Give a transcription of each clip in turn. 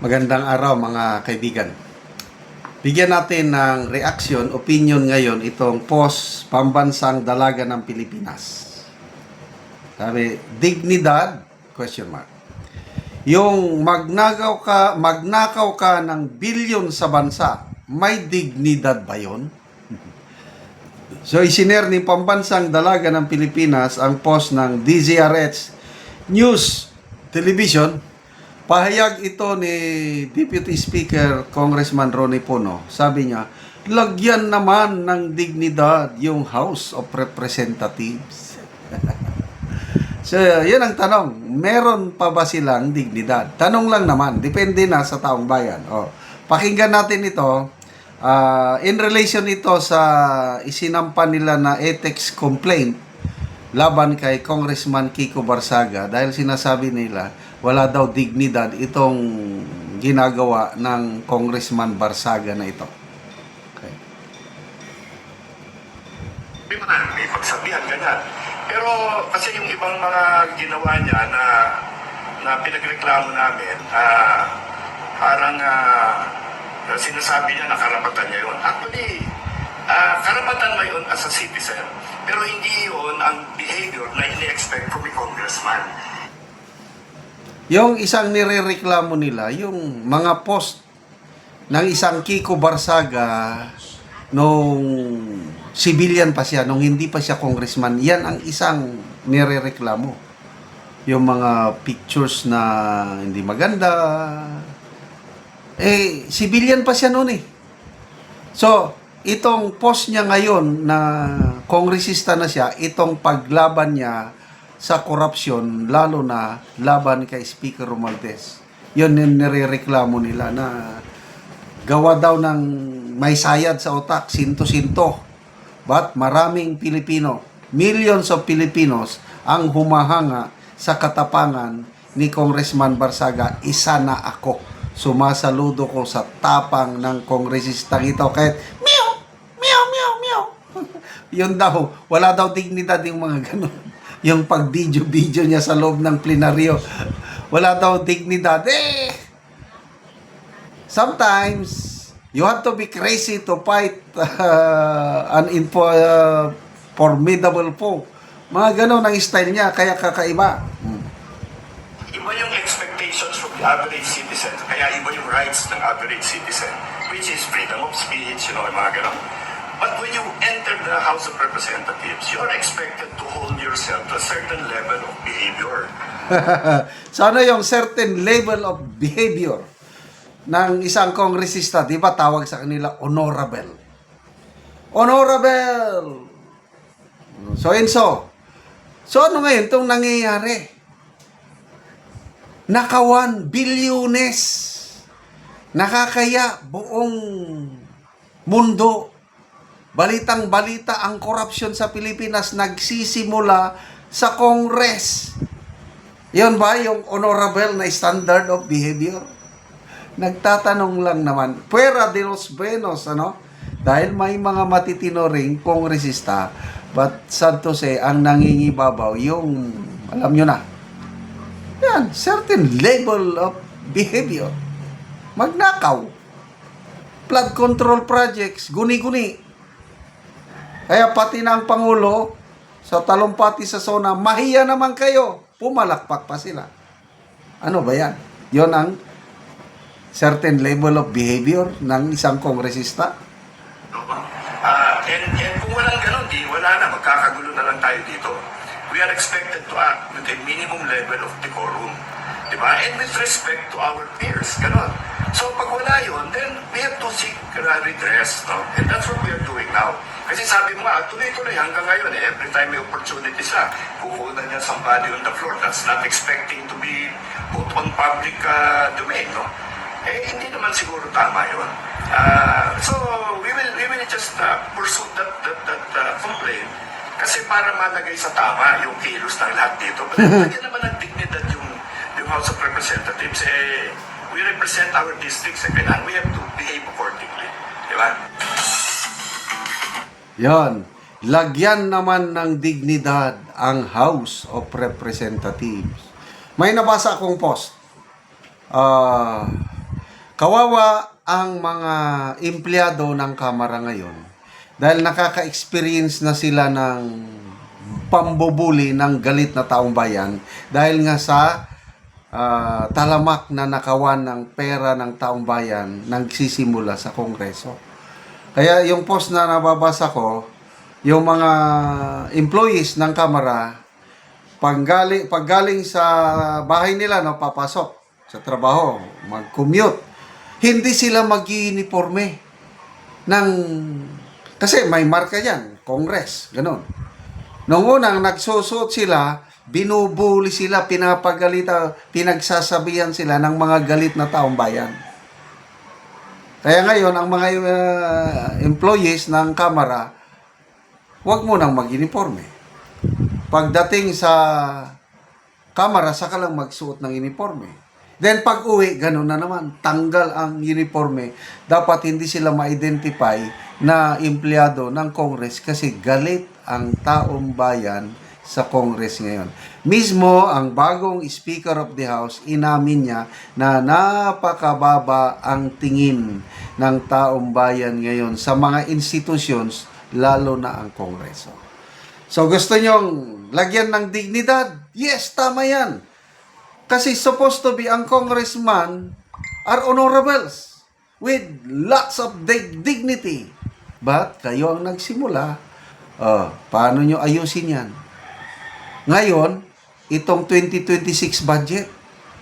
Magandang araw mga kaibigan. Bigyan natin ng reaction, opinion ngayon itong post pambansang dalaga ng Pilipinas. Sabi, dignidad? Question mark. Yung magnakaw ka, magnakaw ka ng bilyon sa bansa, may dignidad ba yon? So isiner ni pambansang dalaga ng Pilipinas ang post ng DZRH News Television. Pahayag ito ni Deputy Speaker Congressman Ronnie Puno. Sabi niya, lagyan naman ng dignidad yung House of Representatives. so, yun ang tanong. Meron pa ba silang dignidad? Tanong lang naman. Depende na sa taong bayan. O, pakinggan natin ito. Ah, in relation ito sa isinampan nila na ethics complaint laban kay Congressman Kiko Barsaga dahil sinasabi nila wala daw dignidad itong ginagawa ng Congressman Barsaga na ito. Okay. May mga may pagsabihan, ganyan. Pero kasi yung ibang mga ginawa niya na na pinagreklamo namin, ah, parang ah, sinasabi niya na karapatan niya yun. Actually, ah, karapatan mo yun as a citizen. Pero hindi yun ang behavior na ini-expect from a congressman. Yung isang nirereklamo nila, yung mga post ng isang Kiko Barsaga nung civilian pa siya, nung hindi pa siya congressman, yan ang isang nirereklamo. Yung mga pictures na hindi maganda. Eh, civilian pa siya noon eh. So, itong post niya ngayon na kongresista na siya, itong paglaban niya sa korupsyon, lalo na laban kay Speaker Romualdez. Yun yung nirereklamo nila na gawa daw ng may sayad sa utak, sinto-sinto. But maraming Pilipino, millions of Filipinos ang humahanga sa katapangan ni Congressman Barsaga. Isa na ako. Sumasaludo ko sa tapang ng kongresistang ito. Kahit, Yun daw, wala daw dignidad yung mga ganun. Yung pag-video-video niya sa loob ng plenaryo. Wala daw dignidad. Eh, sometimes, you have to be crazy to fight uh, an info, uh, formidable foe. Mga ganun ang style niya, kaya kakaiba. Hmm. Iba yung expectations from the average citizen. Kaya iba yung rights ng average citizen, which is freedom of speech, you know, mga ganun. But when you enter the House of Representatives, you are expected to hold yourself to a certain level of behavior. so ano yung certain level of behavior ng isang kongresista, di ba tawag sa kanila honorable. Honorable! So and so. So ano ngayon itong nangyayari? Nakawan bilyones. Nakakaya buong mundo. Balitang balita ang korupsyon sa Pilipinas nagsisimula sa Kongres. Yon ba yung honorable na standard of behavior? Nagtatanong lang naman, fuera de los buenos, ano? Dahil may mga matitino ring kongresista, but sad to say, ang nangingibabaw, yung, alam nyo na, yan, certain level of behavior. Magnakaw. Flood control projects, guni-guni. Kaya pati na ang Pangulo, sa talumpati sa zona, mahiya naman kayo. Pumalakpak pa sila. Ano ba yan? Yon ang certain level of behavior ng isang kongresista. Ah, and, and kung walang ganun, di wala na, magkakagulo na lang tayo dito. We are expected to act with a minimum level of decorum. Di ba? And with respect to our peers, ganun. So pag wala yun, then we have to seek uh, redress, no? And that's what we are doing now. Kasi sabi mo nga, tuloy-tuloy hanggang ngayon, eh, every time may opportunity siya, kukunan niya somebody on the floor that's not expecting to be put on public uh, domain, no? Eh, hindi naman siguro tama yun. Ah, so, we will we will just uh, pursue that, that, that uh, complaint kasi para malagay sa tama yung kilos ng lahat dito. But naman ng dignidad yung, yung House of Representatives. Eh, we represent our districts and kailangan we have to behave accordingly. Di ba? Yon. Lagyan naman ng dignidad ang House of Representatives. May nabasa akong post. Ah, Kawawa ang mga empleyado ng Kamara ngayon dahil nakaka-experience na sila ng pambubuli ng galit na taong bayan dahil nga sa ah, talamak na nakawan ng pera ng taong bayan nagsisimula sa Kongreso. Kaya yung post na nababasa ko, yung mga employees ng Kamara, paggaling, paggaling sa bahay nila, no, papasok sa trabaho, mag-commute, hindi sila mag-uniforme ng kasi may marka yan, Congress, ganun. Nung unang nagsusuot sila, binubuli sila, pinapagalita, pinagsasabihan sila ng mga galit na taong bayan. Kaya ngayon, ang mga uh, employees ng Kamara, huwag mo nang mag-uniforme. Pagdating sa Kamara, saka lang magsuot ng uniforme. Then pag uwi, ganun na naman, tanggal ang uniforme. Dapat hindi sila ma-identify na empleyado ng Congress kasi galit ang taong bayan sa Congress ngayon. Mismo ang bagong Speaker of the House, inamin niya na napakababa ang tingin ng taong bayan ngayon sa mga institutions, lalo na ang Kongreso. So gusto nyong lagyan ng dignidad? Yes, tama yan. Kasi supposed to be ang congressman are honorables with lots of dig- dignity. But kayo ang nagsimula. Oh, paano nyo ayusin yan? Ngayon, itong 2026 budget,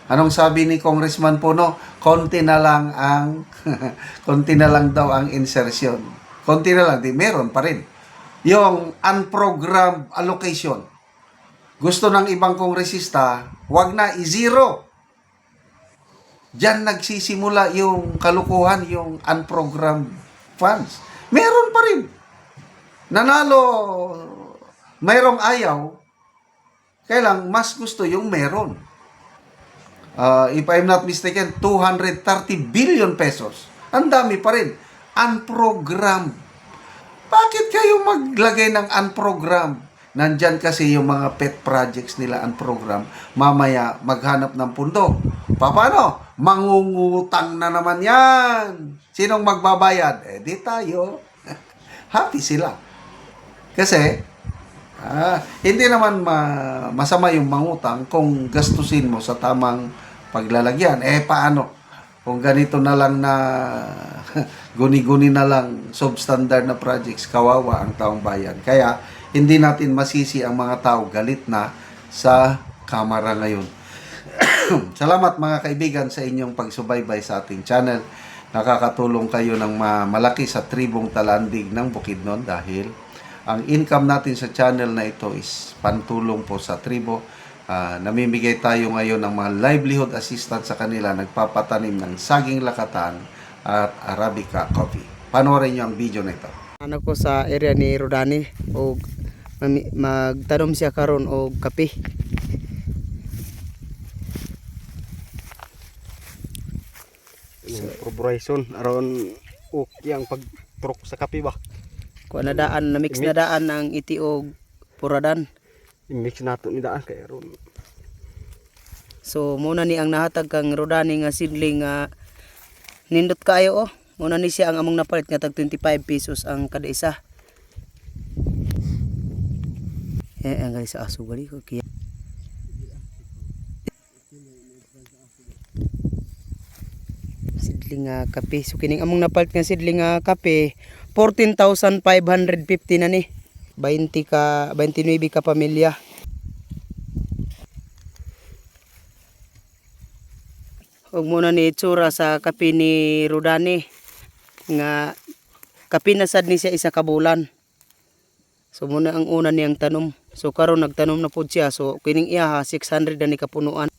anong sabi ni Congressman Puno? Konti na lang ang, konti na lang daw ang insertion. Konti na lang, di meron pa rin. Yung unprogrammed allocation. Gusto ng ibang kongresista, wag na, i-zero. Diyan nagsisimula yung kalukuhan, yung unprogrammed funds. Meron pa rin. Nanalo, mayroong ayaw, kailang mas gusto yung meron. Uh, if I'm not mistaken, 230 billion pesos. Ang dami pa rin. Unprogrammed. Bakit kayo maglagay ng unprogrammed? Nandyan kasi yung mga pet projects nila unprogrammed. Mamaya maghanap ng pundo. Paano? Mangungutang na naman yan. Sinong magbabayad? Eh di tayo. Happy sila. Kasi, ah, hindi naman ma- masama yung mangutang kung gastusin mo sa tamang paglalagyan. Eh, paano? Kung ganito na lang na guni-guni na lang substandard na projects, kawawa ang taong bayan. Kaya, hindi natin masisi ang mga tao galit na sa kamera ngayon. Salamat mga kaibigan sa inyong pagsubaybay sa ating channel. Nakakatulong kayo ng ma- malaki sa tribong talandig ng Bukidnon dahil ang income natin sa channel na ito is pantulong po sa tribo. Ah, namimigay tayo ngayon ng mga livelihood assistance sa kanila, nagpapatanim ng saging lakatan at Arabica coffee. Panoorin niyo ang video na ito. Anak ko sa area ni Rodani o magtanom siya karon og kape. Yung corporation aron okay ang pagturok sa kape ba Kuha na daan na mix na daan ang iti og puradan. i-mix nato ni daan kay aron So muna ni ang nahatag kang Rodani nga sidling nga nindot kayo oh. Muna ni siya ang among napalit nga tag 25 pesos ang kada isa. Eh ang gali sa aso gali ko kaya sidling nga kape. So kining among napalit nga sidling nga kape 14,550 na ni. 20 ka 29 ka pamilya. Huwag muna ni itsura sa kape ni Rodani nga kape na sad ni siya isa ka bulan. So muna ang una niyang tanom. So karon nagtanom na pud siya. So kining iya ha 600 na ni kapunuan.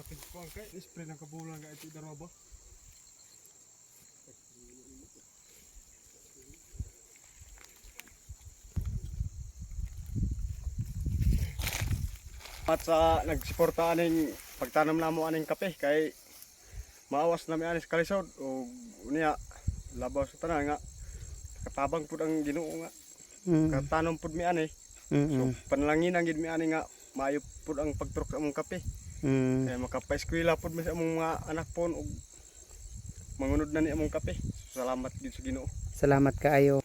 mapigkuan kay spray ng kabulan nga ito daro ba At sa nagsuporta aning pagtanam namo aning kape kay maawas na mi anis kalisod o unya labaw sa tanan nga katabang pud ang Ginoo nga Mm. katanom pud mi ani so Mm. panalangin ang gid mi ani nga maayo pud ang pagturok sa among kape Mm. kaya makapaeskwela pud mi sa among mga anak pon ug mangunod na ni among kape salamat gid sa Ginoo Salamat kaayo.